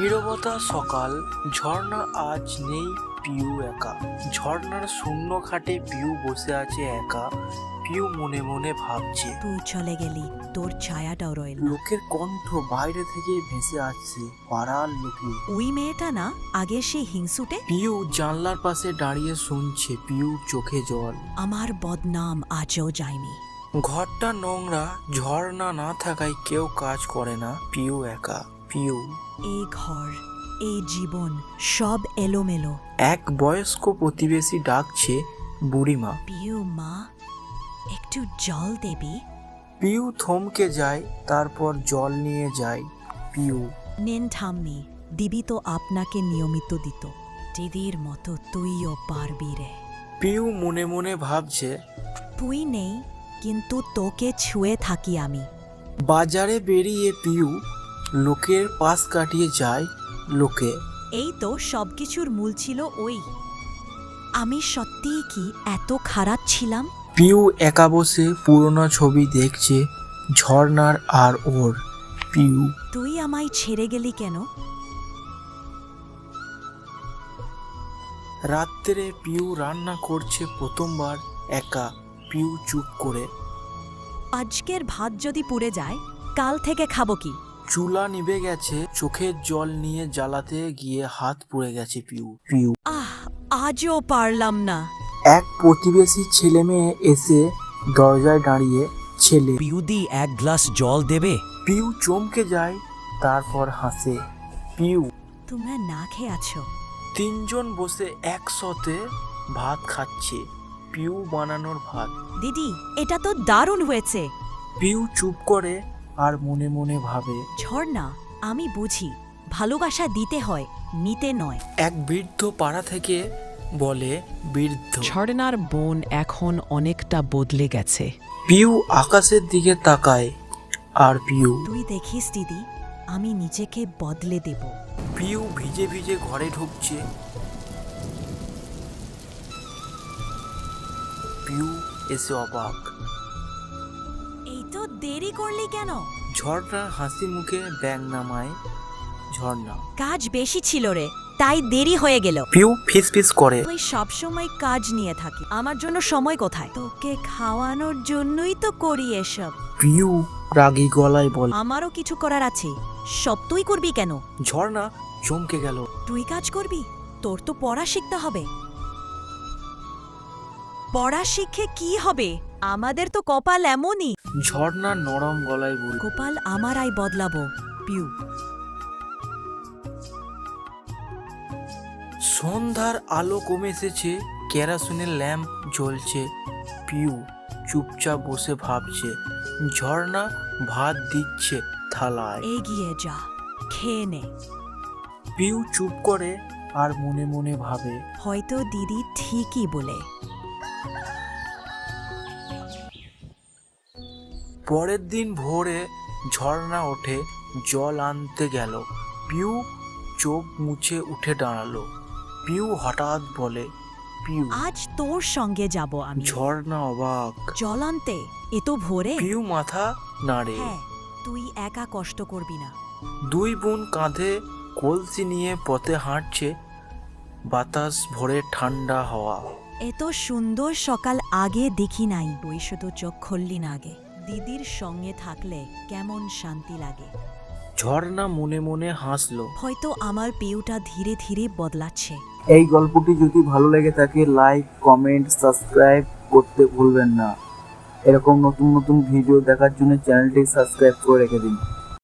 নীরবতা সকাল ঝর্ণা আজ নেই পিউ একা। ঝর্ণার শূন্য খাটে পিউ বসে আছে একা পিউ মনে মনে ভাবছে। তুই চলে গেলি তোর ছায়াটাও রইল না। লোকের কণ্ঠ বাইরে থেকে ভেসে আসছে পাড়ার লোকে ওই মেয়েটা না আগে সেই হিংসুটে? পিউ জানলার পাশে দাঁড়িয়ে শুনছে পিউ চোখে জল। আমার বদনাম আজও যায়নি। ঘরটা নোংরা ঝর্ণা না থাকায় কেউ কাজ করে না পিউ একা। পিউ এই ঘর এই জীবন সব এলোমেলো। এক বয়স্ক প্রতিবেশী ডাকছে বুড়িমা। পিউ মা একটু জল দেবি? পিউ থমকে যায় তারপর জল নিয়ে যায়। পিউ নেন ঠাম্মি দিবি তো আপনাকে নিয়মিত দিত। দিদির মতো তুইও পারবি রে। পিউ মনে মনে ভাবছে তুই নেই কিন্তু তোকে ছুঁয়ে থাকি আমি। বাজারে বেরিয়ে পিউ লোকের পাশ কাটিয়ে যায় লোকে। এই তো সবকিছুর মূল ছিল ওই। আমি সত্যিই কি এত খারাপ ছিলাম? পিউ একা বসে পুরনো ছবি দেখছে ঝর্ণার আর ওর। পিউ। তুই আমায় ছেড়ে গেলি কেন? রাত্রে পিউ রান্না করছে প্রথমবার একা। পিউ চুপ করে। আজকের ভাত যদি পুড়ে যায় কাল থেকে খাব কি? চুলা নিভে গেছে চোখের জল নিয়ে জ্বালাতে গিয়ে হাত পুড়ে গেছে পিউ। পিউ। আহ আজও পারলাম না। এক প্রতিবেশী ছেলে মেয়ে এসে দরজায় দাঁড়িয়ে ছেলে পিউদি এক গ্লাস জল দেবে? পিউ চমকে যায় তারপর হাসে। পিউ। তোমরা না খেয়ে আছো। তিনজন বসে একসাথে ভাত খাচ্ছে। পিউ বানানোর ভাত। দিদি এটা তো দারুণ হয়েছে। পিউ চুপ করে আর মনে মনে ভাবে ঝর্ণা আমি বুঝি ভালোবাসা দিতে হয় নিতে নয়। এক বৃদ্ধ পাড়া থেকে বলে বৃদ্ধ। ঝর্ণার বোন এখন অনেকটা বদলে গেছে। পিউ আকাশের দিকে তাকায় আর পিউ তুই দেখিস দিদি আমি নিজেকে বদলে দেব। পিউ ভিজে ভিজে ঘরে ঢুকছে। পিউ এসে অবাক। এই তো দেরি করলি কেন? ঝর্ণা হাসি মুখে ব্যাং নামায় ঝর্ণা। কাজ বেশি ছিল রে তাই দেরি হয়ে গেল। পিউ ফিস ফিস করে। তুই সবসময় কাজ নিয়ে থাকি। আমার জন্য সময় কোথায়? তোকে খাওয়ানোর জন্যই তো করি এসব। পিউ রাগী গলায় বলে। আমারও কিছু করার আছে। সব তুই করবি কেন? ঝর্ণা চমকে গেল। তুই কাজ করবি? তোর তো পড়া শিখতে হবে। পড়া শিখে কি হবে? আমাদের তো কপাল এমনই। ঝর্ণা নরম গলায় বল কপাল আমার আই বদলাবো পিউ। সন্ধ্যার আলো কমে এসেছে কেরাসিনের ল্যাম্প জ্বলছে পিউ চুপচাপ বসে ভাবছে ঝর্ণা ভাত দিচ্ছে থালায়। এগিয়ে যা খেয়ে নে। পিউ চুপ করে আর মনে মনে ভাবে হয়তো দিদি ঠিকই বলে। পরের দিন ভোরে ঝর্ণা ওঠে জল আনতে গেল। পিউ চোখ মুছে উঠে দাঁড়াল। পিউ হঠাৎ বলে পিউ আজ তোর সঙ্গে যাব আমি। ঝর্ণা অবাক। জলান্তে এ তো ভোরে। পিউ মাথা নাড়ে। হ্যাঁ তুই একা কষ্ট করবি না। দুই বোন কাঁধে কলসি নিয়ে পথে হাঁটছে বাতাস ভরে ঠান্ডা হওয়া। এত সুন্দর সকাল আগে দেখি নাই। তুই শুধু চোখ খুললি না আগে। দিদির সঙ্গে থাকলে কেমন শান্তি লাগে? ঝর্ণা মনে মনে হাসলো। হয়তো আমার পেউটা ধীরে ধীরে বদলাচ্ছে। এই গল্পটি যদি ভালো লেগে থাকে লাইক কমেন্ট সাবস্ক্রাইব করতে ভুলবেন না। এরকম নতুন নতুন ভিডিও দেখার জন্য চ্যানেলটি সাবস্ক্রাইব করে রেখে দিন।